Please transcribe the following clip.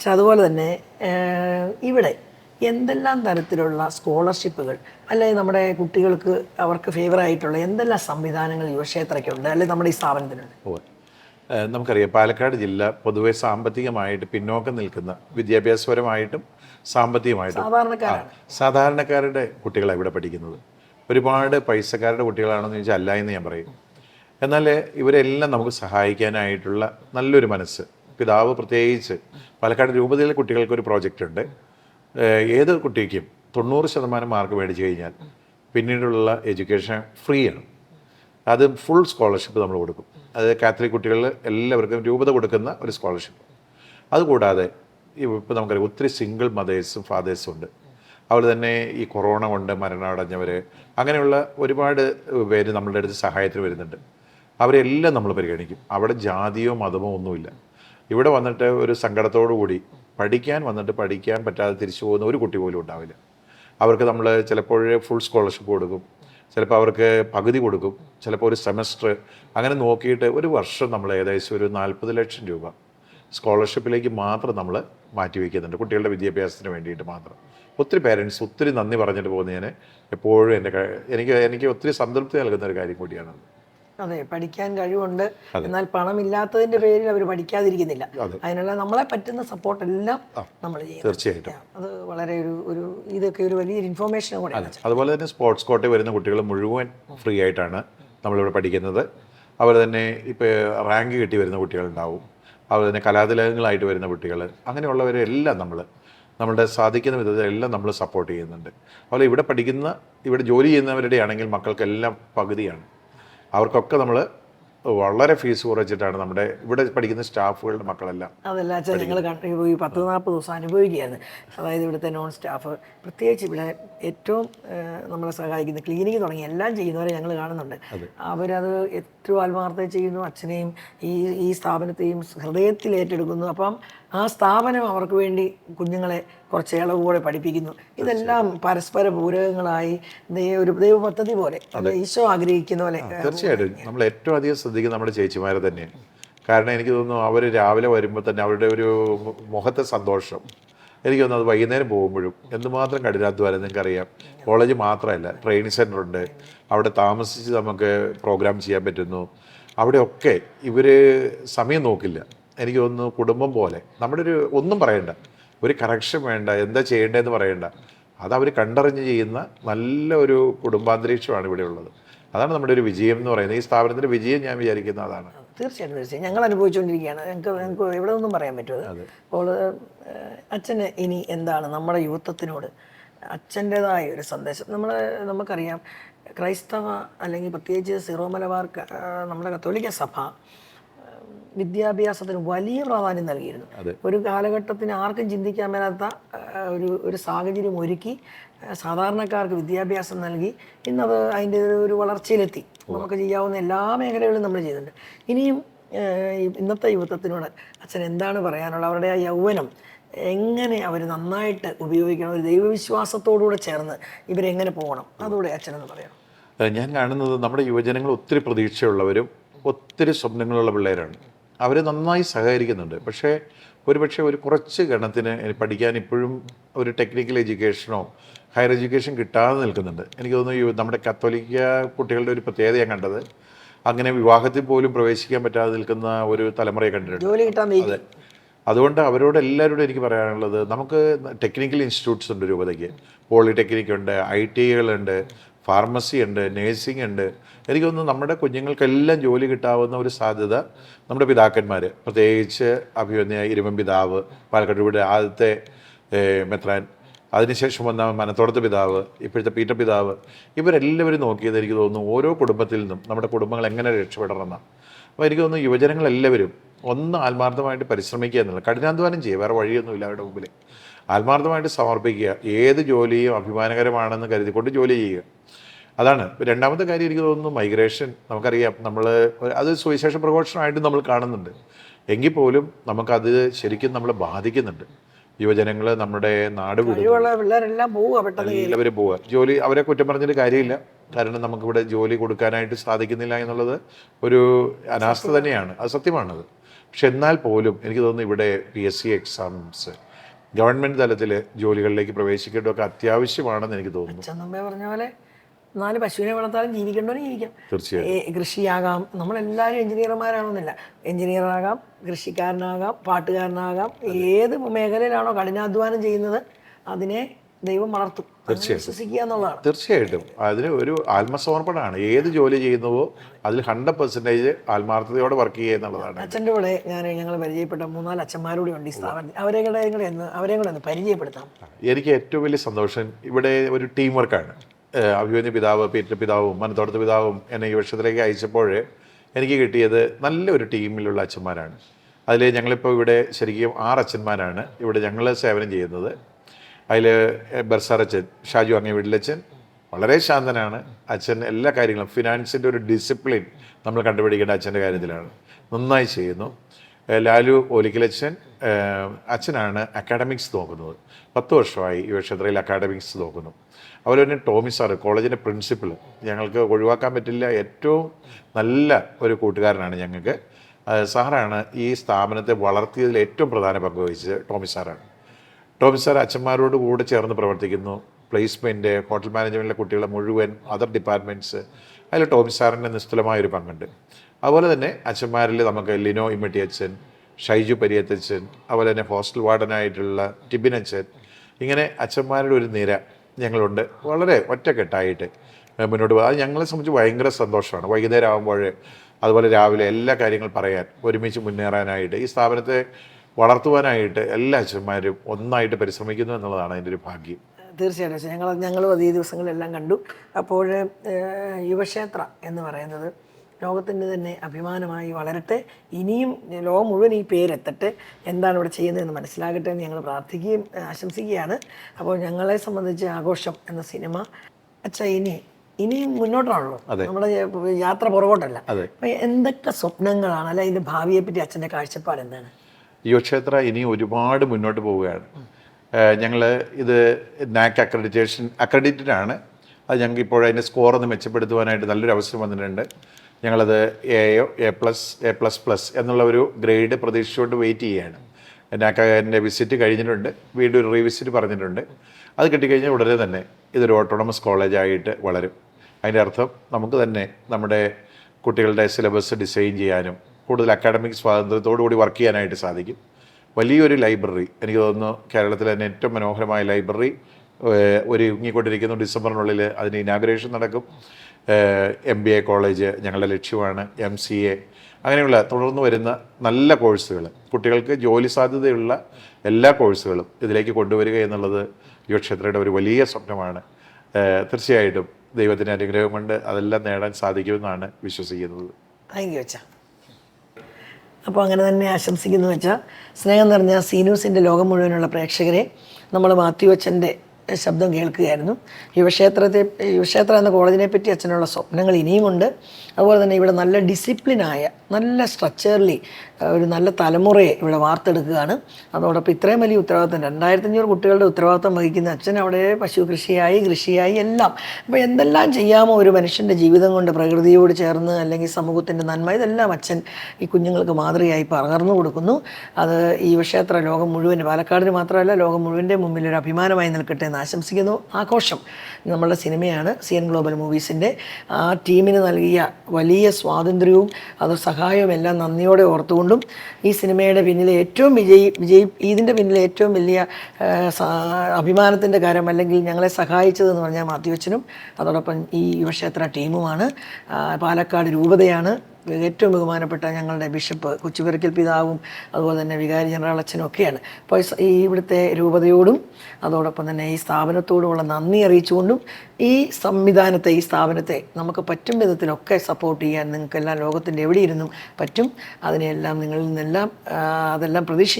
പക്ഷെ അതുപോലെ തന്നെ ഇവിടെ എന്തെല്ലാം തരത്തിലുള്ള സ്കോളർഷിപ്പുകൾ അല്ലെങ്കിൽ നമ്മുടെ കുട്ടികൾക്ക് അവർക്ക് ഫേവർ ആയിട്ടുള്ള എന്തെല്ലാം സംവിധാനങ്ങൾ യുവക്ഷേത്രയ്ക്കുണ്ട് അല്ലെങ്കിൽ നമ്മുടെ ഈ സ്ഥാപനത്തിനുണ്ട്? നമുക്കറിയാം പാലക്കാട് ജില്ല പൊതുവെ സാമ്പത്തികമായിട്ട് പിന്നോക്കം നിൽക്കുന്ന വിദ്യാഭ്യാസപരമായിട്ടും സാമ്പത്തികമായിട്ടും സാധാരണക്കാരുടെ കുട്ടികളാണ് ഇവിടെ പഠിക്കുന്നത്. ഒരുപാട് പൈസക്കാരുടെ കുട്ടികളാണെന്ന് ചോദിച്ചാൽ അല്ല എന്ന് ഞാൻ പറയും. എന്നാൽ ഇവരെല്ലാം നമുക്ക് സഹായിക്കാനായിട്ടുള്ള നല്ലൊരു മനസ്സ് പിതാവ് പ്രത്യേകിച്ച് പാലക്കാട് രൂപതയിലെ കുട്ടികൾക്ക് ഒരു പ്രോജക്റ്റ് ഉണ്ട് ഏത് കുട്ടിക്കും തൊണ്ണൂറ് ശതമാനം മാർക്ക് മേടിച്ചു കഴിഞ്ഞാൽ പിന്നീടുള്ള എഡ്യൂക്കേഷൻ ഫ്രീ ആണ് അത് ഫുൾ സ്കോളർഷിപ്പ് നമ്മൾ കൊടുക്കും. അത് കാത്തലിക് കുട്ടികളിൽ എല്ലാവർക്കും രൂപത കൊടുക്കുന്ന ഒരു സ്കോളർഷിപ്പ്. അതുകൂടാതെ ഇപ്പോൾ നമുക്കറിയാം ഒത്തിരി സിംഗിൾ മദേഴ്സും ഫാദേഴ്സും ഉണ്ട്. അതുപോലെ തന്നെ ഈ കൊറോണ കൊണ്ട് മരണമടഞ്ഞവർ അങ്ങനെയുള്ള ഒരുപാട് പേര് നമ്മളുടെ അടുത്ത് സഹായത്തിന് വരുന്നുണ്ട്. അവരെല്ലാം നമ്മൾ പരിഗണിക്കും. അവിടെ ജാതിയോ മതമോ ഒന്നുമില്ല. ഇവിടെ വന്നിട്ട് ഒരു സങ്കടത്തോടു കൂടി പഠിക്കാൻ വന്നിട്ട് പഠിക്കാൻ പറ്റാതെ തിരിച്ചു പോകുന്ന ഒരു കുട്ടി പോലും ഉണ്ടാവില്ല. അവർക്ക് നമ്മൾ ചിലപ്പോൾ ഫുൾ സ്കോളർഷിപ്പ് കൊടുക്കും ചിലപ്പോൾ അവർക്ക് പകുതി കൊടുക്കും ചിലപ്പോൾ ഒരു സെമസ്റ്റർ അങ്ങനെ നോക്കിയിട്ട് ഒരു വർഷം നമ്മൾ ഏകദേശം ഒരു നാൽപ്പത് ലക്ഷം രൂപ സ്കോളർഷിപ്പിലേക്ക് മാത്രം നമ്മൾ മാറ്റിവെക്കുന്നുണ്ട് കുട്ടികളുടെ വിദ്യാഭ്യാസത്തിന് വേണ്ടിയിട്ട് മാത്രം. ഒത്തിരി പേരൻസ് ഒത്തിരി നന്ദി പറഞ്ഞിട്ട് പോകുന്നതിന് എപ്പോഴും എന്റെ എനിക്ക് എനിക്ക് ഒത്തിരി സംതൃപ്തി നൽകുന്ന ഒരു കാര്യം കൂടിയാണ് അതെ പഠിക്കാൻ കഴിവുണ്ട്. എന്നാൽ പണമില്ലാത്തതിന്റെ പേരിൽ അവർ പഠിക്കാതിരിക്കുന്നില്ല. അതെ. അതിനുള്ള നമ്മളെ പറ്റുന്ന സപ്പോർട്ട് എല്ലാം നമ്മൾ ചെയ്യും തീർച്ചയായിട്ടും. അത് വളരെ ഒരു ഒരു ഇതൊക്കെ ഒരു വലിയൊരു ഇൻഫോർമേഷൻ അതുപോലെ തന്നെ സ്പോർട്സ് കോട്ടയിൽ വരുന്ന കുട്ടികൾ മുഴുവൻ ഫ്രീ ആയിട്ടാണ് നമ്മളിവിടെ പഠിക്കുന്നത്. അതുപോലെ തന്നെ ഇപ്പോൾ റാങ്ക് കിട്ടി വരുന്ന കുട്ടികളുണ്ടാവും. അതുപോലെ തന്നെ കലാതിലകങ്ങളായിട്ട് വരുന്ന കുട്ടികൾ അങ്ങനെയുള്ളവരെല്ലാം നമ്മൾ നമ്മളുടെ സാധിക്കുന്ന വിധത്തിൽ എല്ലാം നമ്മൾ സപ്പോർട്ട് ചെയ്യുന്നുണ്ട്. അതുപോലെ ഇവിടെ പഠിക്കുന്ന ഇവിടെ ജോലി ചെയ്യുന്നവരുടെ ആണെങ്കിൽ മക്കൾക്കെല്ലാം പകുതിയാണ്. അവർക്കൊക്കെ നമ്മൾ വളരെ ഫീസ് കുറച്ചിട്ടാണ് നമ്മുടെ ഇവിടെ പഠിക്കുന്ന സ്റ്റാഫുകളുടെ മക്കളെല്ലാം അതെല്ലാം അച്ഛൻ നിങ്ങൾ കണ്ടു ഈ പത്ത് നാൽപ്പത് ദിവസം അനുഭവിക്കുകയായിരുന്നു. അതായത് ഇവിടുത്തെ നോൺ സ്റ്റാഫ് പ്രത്യേകിച്ച് ഇവിടെ ഏറ്റവും നമ്മളെ സഹായിക്കുന്ന ക്ലീനിങ് തുടങ്ങി എല്ലാം ചെയ്യുന്നവരെ ഞങ്ങൾ കാണുന്നുണ്ട്. അവരത് ഏറ്റവും ആത്മാർത്ഥത ചെയ്യുന്നു. അച്ഛനെയും ഈ ഈ സ്ഥാപനത്തെയും ഹൃദയത്തിൽ ഏറ്റെടുക്കുന്നു. അപ്പം ആ സ്ഥാപനം അവർക്ക് വേണ്ടി കുഞ്ഞുങ്ങളെ കുറച്ച് ഇളവ് കൂടെ പഠിപ്പിക്കുന്നു. ഇതെല്ലാം പരസ്പര പൂരകങ്ങളായി ഒരു ദൈവ പദ്ധതി പോലെ ഈശോ ആഗ്രഹിക്കുന്ന പോലെ. തീർച്ചയായിട്ടും. നമ്മൾ ഏറ്റവും അധികം ശ്രദ്ധിക്കുന്നത് നമ്മുടെ ചേച്ചിമാരെ തന്നെയാണ്. കാരണം എനിക്ക് തോന്നുന്നു അവർ രാവിലെ വരുമ്പോൾ തന്നെ അവരുടെ ഒരു മുഖത്തെ സന്തോഷം. എനിക്ക് തോന്നുന്നു അത് വൈകുന്നേരം പോകുമ്പോഴും എന്തുമാത്രം കഠിനാധ്വാനം നിങ്ങൾക്കറിയാം. കോളേജ് മാത്രമല്ല ട്രെയിനിങ് സെന്റർ ഉണ്ട് അവിടെ താമസിച്ച് നമുക്ക് പ്രോഗ്രാം ചെയ്യാൻ പറ്റുന്നു. അവിടെയൊക്കെ ഇവർ സമയം നോക്കില്ല. എനിക്ക് തോന്നുന്നു കുടുംബം പോലെ. നമ്മുടെ ഒരു ഒന്നും പറയണ്ട. ഒരു കറക്ഷൻ വേണ്ട. എന്താ ചെയ്യേണ്ടതെന്ന് പറയണ്ട. അത് അവർ കണ്ടറിഞ്ഞ് ചെയ്യുന്ന നല്ല ഒരു കുടുംബാന്തരീക്ഷമാണ് ഇവിടെ ഉള്ളത്. അതാണ് നമ്മുടെ ഒരു വിജയം എന്ന് പറയുന്നത്. ഈ സ്ഥാപനത്തിന്റെ വിജയം ഞാൻ വിചാരിക്കുന്ന അതാണ്. തീർച്ചയായിട്ടും തീർച്ചയായും ഞങ്ങൾ അനുഭവിച്ചുകൊണ്ടിരിക്കുകയാണ്. ഞങ്ങൾക്ക് ഞങ്ങൾക്ക് ഇവിടെ ഒന്നും പറയാൻ പറ്റുമത് അപ്പോൾ അച്ഛന് ഇനി എന്താണ് നമ്മുടെ യുവത്വത്തിനോട് അച്ഛന്റെതായ ഒരു സന്ദേശം. നമ്മൾ നമുക്കറിയാം ക്രൈസ്തവ അല്ലെങ്കിൽ പ്രത്യേകിച്ച് സിറോ മലബാർ നമ്മുടെ കത്തോലിക്ക സഭ വിദ്യാഭ്യാസത്തിന് വലിയ പ്രാധാന്യം നൽകിയിരുന്നു. ഒരു കാലഘട്ടത്തിന് ആർക്കും ചിന്തിക്കാൻ മേലാത്ത ഒരു ഒരു സാഹചര്യം ഒരുക്കി സാധാരണക്കാർക്ക് വിദ്യാഭ്യാസം നൽകി ഇന്നത് അതിന്റെ ഒരു- വളർച്ചയിലെത്തി. നമുക്ക് ചെയ്യാവുന്ന എല്ലാ മേഖലകളിലും നമ്മൾ ചെയ്യുന്നുണ്ട്. ഇനിയും ഇന്നത്തെ യുവത്വത്തിനോട് അച്ഛൻ എന്താണ് പറയാനുള്ളത്? അവരുടെ ആ യൗവനം എങ്ങനെ അവർ നന്നായിട്ട് ഉപയോഗിക്കണം? ഒരു ദൈവവിശ്വാസത്തോടുകൂടെ ചേർന്ന് ഇവരെങ്ങനെ പോകണം? അതുകൂടെ അച്ഛനെന്ന് പറയണം ഞാൻ കാണുന്നത് നമ്മുടെ യുവജനങ്ങൾ ഒത്തിരി പ്രതീക്ഷയുള്ളവരും ഒത്തിരി സ്വപ്നങ്ങളുള്ള പിള്ളേരാണ്. അവർ നന്നായി സഹകരിക്കുന്നുണ്ട്. പക്ഷേ ഒരുപക്ഷെ ഒരു കുറച്ച് ഗണത്തിന് പഠിക്കാൻ ഇപ്പോഴും ഒരു ടെക്നിക്കൽ എഡ്യൂക്കേഷനോ ഹയർ എഡ്യൂക്കേഷൻ കിട്ടാതെ നിൽക്കുന്നുണ്ട്. എനിക്ക് തോന്നുന്നു നമ്മുടെ കത്തോലിക്ക കുട്ടികളുടെ ഒരു പ്രത്യേകത ഞാൻ കണ്ടത് അങ്ങനെ വിവാഹത്തിൽ പോലും പ്രവേശിക്കാൻ പറ്റാതെ നിൽക്കുന്ന ഒരു തലമുറയെ കണ്ടിട്ടുണ്ട്. അതെ. അതുകൊണ്ട് അവരോട് എല്ലാവരോടും എനിക്ക് പറയാനുള്ളത് നമുക്ക് ടെക്നിക്കൽ ഇൻസ്റ്റിറ്റ്യൂട്ട്സ് ഉണ്ട് രൂപതയ്ക്ക്. പോളിടെക്നിക് ഉണ്ട് ഐ ടി ഐകളുണ്ട് ഫാർമസി ഉണ്ട് നേഴ്സിംഗ് ഉണ്ട്. എനിക്ക് തോന്നുന്നു നമ്മുടെ കുഞ്ഞുങ്ങൾക്കെല്ലാം ജോലി കിട്ടാവുന്ന ഒരു സാധ്യത നമ്മുടെ പിതാക്കന്മാർ പ്രത്യേകിച്ച് അഭിമന്യ ഇരുമൻ പിതാവ് പാലക്കാട് ഇവിടെ ആദ്യത്തെ മെത്രാൻ. അതിനുശേഷം വന്ന മനത്തോടത്ത് പിതാവ് ഇപ്പോഴത്തെ പീറ്റർ പിതാവ്. ഇവരെല്ലാവരും നോക്കിയത് എനിക്ക് തോന്നുന്നു ഓരോ കുടുംബത്തിൽ നിന്നും നമ്മുടെ കുടുംബങ്ങൾ എങ്ങനെ രക്ഷപ്പെടണം എന്നാണ് അപ്പോൾ എനിക്ക് തോന്നുന്നു യുവജനങ്ങളെല്ലാവരും ഒന്ന് ആത്മാർത്ഥമായിട്ട് പരിശ്രമിക്കുക എന്നുള്ളത് കഠിനാധ്വാനം ചെയ്യുക വേറെ വഴിയൊന്നുമില്ല അവരുടെ മുമ്പിൽ ആത്മാർത്ഥമായിട്ട് സമർപ്പിക്കുക. ഏത് ജോലിയും അഭിമാനകരമാണെന്ന് കരുതിക്കൊണ്ട് ജോലി ചെയ്യുക. അതാണ്. രണ്ടാമത്തെ കാര്യം എനിക്ക് തോന്നുന്നു മൈഗ്രേഷൻ. നമുക്കറിയാം. നമ്മൾ അത് സുവിശേഷ പ്രഘോഷണമായിട്ട് നമ്മൾ കാണുന്നുണ്ട്. എങ്കിൽ പോലും നമുക്കത് ശരിക്കും നമ്മളെ ബാധിക്കുന്നുണ്ട്. യുവജനങ്ങൾ നമ്മുടെ നാട് പിള്ളേരെല്ലാം പോവുക ജോലി അവരെ കുറ്റം പറഞ്ഞിട്ട് കാര്യമില്ല. കാരണം നമുക്കിവിടെ ജോലി കൊടുക്കാനായിട്ട് സാധിക്കുന്നില്ല എന്നുള്ളത് ഒരു അനാസ്ഥ തന്നെയാണ്. അത് സത്യമാണത്. പക്ഷെ എന്നാൽ പോലും എനിക്ക് തോന്നുന്നു ഇവിടെ P S C exams government തലത്തിൽ ജോലികളിലേക്ക് പ്രവേശിക്കേണ്ടതൊക്കെ അത്യാവശ്യമാണെന്ന് എനിക്ക് തോന്നുന്നു. പറഞ്ഞ പോലെ നാല് പശുവിനെ വളർത്താലും ജീവിക്കേണ്ടവരും ജീവിക്കാം. തീർച്ചയായും. കൃഷിയാകാം. നമ്മളെല്ലാവരും എഞ്ചിനീയർമാരാണെന്നില്ല. എഞ്ചിനീയറാകാം കൃഷിക്കാരനാകാം പാട്ടുകാരനാകാം ഏത് മേഖലയിലാണോ കഠിനാധ്വാനം ചെയ്യുന്നത് അതിനെ ദൈവം വളർത്തും. തീർച്ചയായിട്ടും. തീർച്ചയായിട്ടും. അതിന് ഒരു ആത്മസമർപ്പണമാണ്. ഏത് ജോലി ചെയ്യുന്നുവോ അതിൽ ഹൺഡ്രഡ് പെർസെന്റേജ് ആത്മാർത്ഥതയോടെ വർക്ക് ചെയ്യുക എന്നുള്ളതാണ്. അച്ഛന്റെ കൂടെ ഞാൻ ഞങ്ങൾ പരിചയപ്പെട്ട മൂന്നാൽ അച്ഛന്മാരോട് ഉണ്ട് ഈ സ്ഥാപനത്തിൽ. അവരെ കൂടെ കൂടെ ഒന്ന് അവരെ കൂടെ ഒന്ന് പരിചയപ്പെടുത്താം. എനിക്ക് ഏറ്റവും വലിയ സന്തോഷം ഇവിടെ ഒരു ടീം വർക്കാണ് അഭിമന്യ പിതാവ് പീറ്റർ പിതാവും മനത്തോടത്ത് പിതാവും എന്നെ ഈ വർഷത്തിലേക്ക് അയച്ചപ്പോൾ എനിക്ക് കിട്ടിയത് നല്ലൊരു ടീമിലുള്ള അച്ഛന്മാരാണ്. അതിൽ ഞങ്ങളിപ്പോൾ ഇവിടെ ശരിക്കും ആറ് അച്ഛന്മാരാണ്. ഇവിടെ ഞങ്ങൾ സേവനം ചെയ്യുന്നത്. അതിൽ ബർസാറച്ചൻ ഷാജു അങ്ങേ വീട്ടിലച്ഛൻ വളരെ ശാന്തനാണ്. അച്ഛൻ എല്ലാ കാര്യങ്ങളും ഫിനാൻസിന്റെ ഒരു ഡിസിപ്ലിൻ നമ്മൾ കണ്ടുപിടിക്കേണ്ട അച്ഛന്റെ കാര്യത്തിലാണ്. നന്നായി ചെയ്യുന്നു. ലാലു ഓലിക്കലച്ഛൻ അച്ഛനാണ് അക്കാഡമിക്സ് നോക്കുന്നത്. പത്ത് വർഷമായി ഈ വർഷത്രയിൽ അക്കാഡമിക്സ് നോക്കുന്നു. അതുപോലെ തന്നെ ടോമി സാറ് കോളേജിന്റെ പ്രിൻസിപ്പൽ ഞങ്ങൾക്ക് ഒഴിവാക്കാൻ പറ്റില്ല. ഏറ്റവും നല്ല ഒരു കൂട്ടുകാരനാണ് ഞങ്ങൾക്ക്. സാറാണ് ഈ സ്ഥാപനത്തെ വളർത്തിയതിൽ ഏറ്റവും പ്രധാന പങ്ക് വഹിച്ചത് ടോമി സാറാണ്. ടോമി സാർ അച്ഛന്മാരോട് കൂടെ ചേർന്ന് പ്രവർത്തിക്കുന്നു. പ്ലേസ്മെന്റ് ഹോട്ടൽ മാനേജ്മെന്റിലെ കുട്ടികളെ മുഴുവൻ അതർ ഡിപ്പാർട്ട്മെന്റ്സ് അതിൽ ടോമി സാറിന്റെ നിസ്തുലമായൊരു പങ്കുണ്ട്. അതുപോലെ തന്നെ അച്ഛന്മാരിൽ നമുക്ക് ലിനോ ഇമ്മട്ടി അച്ഛൻ ഷൈജു പരിയത്തച്ഛൻ അതുപോലെ തന്നെ ഹോസ്റ്റൽ വാർഡനായിട്ടുള്ള ടിബിൻ അച്ഛൻ ഇങ്ങനെ അച്ഛന്മാരുടെ ഒരു നിര ഞങ്ങളുണ്ട്. വളരെ ഒറ്റക്കെട്ടായിട്ട് മുന്നോട്ട് പോകുക അത് ഞങ്ങളെ സംബന്ധിച്ച് ഭയങ്കര സന്തോഷമാണ്. വൈകുന്നേരം ആകുമ്പോൾ അതുപോലെ രാവിലെ എല്ലാ കാര്യങ്ങളും പറയാൻ ഒരുമിച്ച് മുന്നേറാനായിട്ട് ഈ സ്ഥാപനത്തെ വളർത്തുവാനായിട്ട് എല്ലാ അച്ഛന്മാരും ഒന്നായിട്ട് പരിശ്രമിക്കുന്നു എന്നുള്ളതാണ് അതിന്റെ ഒരു ഭാഗ്യം. തീർച്ചയായിട്ടും. ഞങ്ങൾ ഞങ്ങളും അതേ ദിവസങ്ങളെല്ലാം കണ്ടു. അപ്പോൾ യുവക്ഷേത്ര എന്ന് പറയുന്നത് ലോകത്തിന്റെ തന്നെ അഭിമാനമായി വളരട്ടെ. ഇനിയും ലോകം മുഴുവൻ ഈ പേരെത്തട്ടെ. എന്താണ് ഇവിടെ ചെയ്യുന്നതെന്ന് മനസ്സിലാകട്ടെ എന്ന് ഞങ്ങൾ പ്രാർത്ഥിക്കുകയും ആശംസിക്കുകയാണ്. അപ്പോൾ ഞങ്ങളെ സംബന്ധിച്ച് ആഘോഷം എന്ന സിനിമ അച്ഛാ ഇനി ഇനിയും മുന്നോട്ടാണല്ലോ. നമ്മുടെ യാത്ര പുറകോട്ടല്ല. അപ്പം എന്തൊക്കെ സ്വപ്നങ്ങളാണ്? അല്ല ഇതിന്റെ ഭാവിയെ പറ്റി അച്ഛന്റെ കാഴ്ചപ്പാട് എന്താണ്? യുവക്ഷേത്ര ഇനി ഒരുപാട് മുന്നോട്ട് പോവുകയാണ്. ഞങ്ങൾ ഇത് നാക് അക്രഡിറ്റേഷൻ അക്രഡിറ്റഡ് ആണ്. അത് ഞങ്ങൾക്ക് ഇപ്പോൾ അതിന്റെ സ്കോർ ഒന്ന് മെച്ചപ്പെടുത്തുവാനായിട്ട് നല്ലൊരു അവസരം വന്നിട്ടുണ്ട്. ഞങ്ങളത് A A plus A plus plus എന്നുള്ള ഒരു ഗ്രേഡ് പ്രതീക്ഷിച്ചുകൊണ്ട് വെയിറ്റ് ചെയ്യുകയാണ്. നാക്കിന്റെ വിസിറ്റ് കഴിഞ്ഞിട്ടുണ്ട്. വീണ്ടും ഒരു റീവിസിറ്റ് പറഞ്ഞിട്ടുണ്ട്. അത് കിട്ടിക്കഴിഞ്ഞാൽ ഉടനെ തന്നെ ഇതൊരു ഓട്ടോണമസ് കോളേജായിട്ട് വളരും. അതിന്റെ അർത്ഥം നമുക്ക് തന്നെ നമ്മുടെ കുട്ടികളുടെ സിലബസ് ഡിസൈൻ ചെയ്യാനും കൂടുതൽ അക്കാഡമിക് സ്വാതന്ത്ര്യത്തോടു കൂടി വർക്ക് ചെയ്യാനായിട്ട് സാധിക്കും. വലിയൊരു ലൈബ്രറി എനിക്ക് തോന്നുന്നു കേരളത്തിലെ തന്നെ ഏറ്റവും മനോഹരമായ ലൈബ്രറി ഒരു ഇങ്ങിക്കൊണ്ടിരിക്കുന്നു. ഡിസംബറിനുള്ളിൽ അതിന് ഇനാഗുറേഷൻ നടക്കും. എം ബി എ കോളേജ് ഞങ്ങളുടെ ലക്ഷ്യമാണ് എം സി എ അങ്ങനെയുള്ള തുടർന്ന് വരുന്ന നല്ല കോഴ്സുകൾ കുട്ടികൾക്ക് ജോലി സാധ്യതയുള്ള എല്ലാ കോഴ്സുകളും ഇതിലേക്ക് കൊണ്ടുവരിക എന്നുള്ളത് യുവക്ഷേത്രയുടെ ഒരു വലിയ സ്വപ്നമാണ്. തീർച്ചയായിട്ടും ദൈവത്തിന്റെ അനുഗ്രഹം കൊണ്ട് അതെല്ലാം നേടാൻ സാധിക്കുമെന്നാണ് വിശ്വസിക്കുന്നത്. താങ്ക് യു അച്ഛാ. അപ്പോൾ അങ്ങനെ തന്നെ ആശംസിക്കുന്നു വെച്ചാൽ സ്നേഹം നിറഞ്ഞ സീനൂസിന്റെ ലോകം മുഴുവനുള്ള പ്രേക്ഷകരെ നമ്മൾ മാത്യു അച്ഛന്റെ ശബ്ദം കേൾക്കുകയായിരുന്നു. യുവക്ഷേത്രത്തെ യുവക്ഷേത്ര എന്ന കോളേജിനെ പറ്റി അച്ഛനുള്ള സ്വപ്നങ്ങൾ ഇനിയുമുണ്ട്. അതുപോലെ തന്നെ ഇവിടെ നല്ല ഡിസിപ്ലിനായ നല്ല സ്ട്രക്ചർലി ഒരു നല്ല തലമുറയെ ഇവിടെ വാർത്തെടുക്കുകയാണ്. അതോടൊപ്പം ഇത്രയും വലിയ ഉത്തരവാദിത്തം രണ്ടായിരത്തഞ്ഞൂറ് കുട്ടികളുടെ ഉത്തരവാദിത്തം വഹിക്കുന്ന അച്ഛൻ അവിടെ പശു കൃഷിയായി കൃഷിയായി എല്ലാം. അപ്പോൾ എന്തെല്ലാം ചെയ്യാമോ ഒരു മനുഷ്യന്റെ ജീവിതം കൊണ്ട് പ്രകൃതിയോട് ചേർന്ന് അല്ലെങ്കിൽ സമൂഹത്തിന്റെ നന്മ ഇതെല്ലാം അച്ഛൻ ഈ കുഞ്ഞുങ്ങൾക്ക് മാതൃകയായി പകർന്നു കൊടുക്കുന്നു. അത് ഈ വിഷയത്ര ലോകം മുഴുവൻ പാലക്കാടിന് മാത്രമല്ല ലോകം മുഴുവന്റെ മുമ്പിൽ ഒരു അഭിമാനമായി നിൽക്കട്ടെ എന്ന് ആശംസിക്കുന്നു. ആഘോഷം. നമ്മളുടെ സിനിമയാണ് സി എൻ ഗ്ലോബൽ മൂവീസിന്റെ ആ ടീമിന് നൽകിയ വലിയ സ്വാതന്ത്ര്യവും അത് സഹായവും എല്ലാം നന്ദിയോടെ ഓർത്തുകൊണ്ടും ഈ സിനിമയുടെ പിന്നിലെ ഏറ്റവും വിജയി വിജയി ഇതിന്റെ പിന്നിലെ ഏറ്റവും വലിയ അഭിമാനത്തിന്റെ കാര്യം അല്ലെങ്കിൽ ഞങ്ങളെ സഹായിച്ചതെന്ന് പറഞ്ഞാൽ മാത്യുവച്ചനും അതോടൊപ്പം ഈ യുവക്ഷേത്ര ടീമുമാണ്. പാലക്കാട് രൂപതയാണ്. ഏറ്റവും ബഹുമാനപ്പെട്ട ഞങ്ങളുടെ ബിഷപ്പ് കൊച്ചുപെരക്കൽ പിതാവും അതുപോലെ തന്നെ വികാരി ജനറൽ അച്ഛനും ഒക്കെയാണ് അപ്പോൾ ഈ ഇവിടുത്തെ രൂപതയോടും അതോടൊപ്പം തന്നെ ഈ സ്ഥാപനത്തോടുമുള്ള നന്ദി അറിയിച്ചുകൊണ്ടും ഈ സംവിധാനത്തെ ഈ സ്ഥാപനത്തെ നമുക്ക് പറ്റും വിധത്തിലൊക്കെ സപ്പോർട്ട് ചെയ്യാൻ നിങ്ങൾക്കെല്ലാം ലോകത്തിന്റെ എവിടെയിരുന്നും പറ്റും. അതിനെല്ലാം നിങ്ങളിൽ നിന്നെല്ലാം അതെല്ലാം പ്രതീക്ഷിച്ച്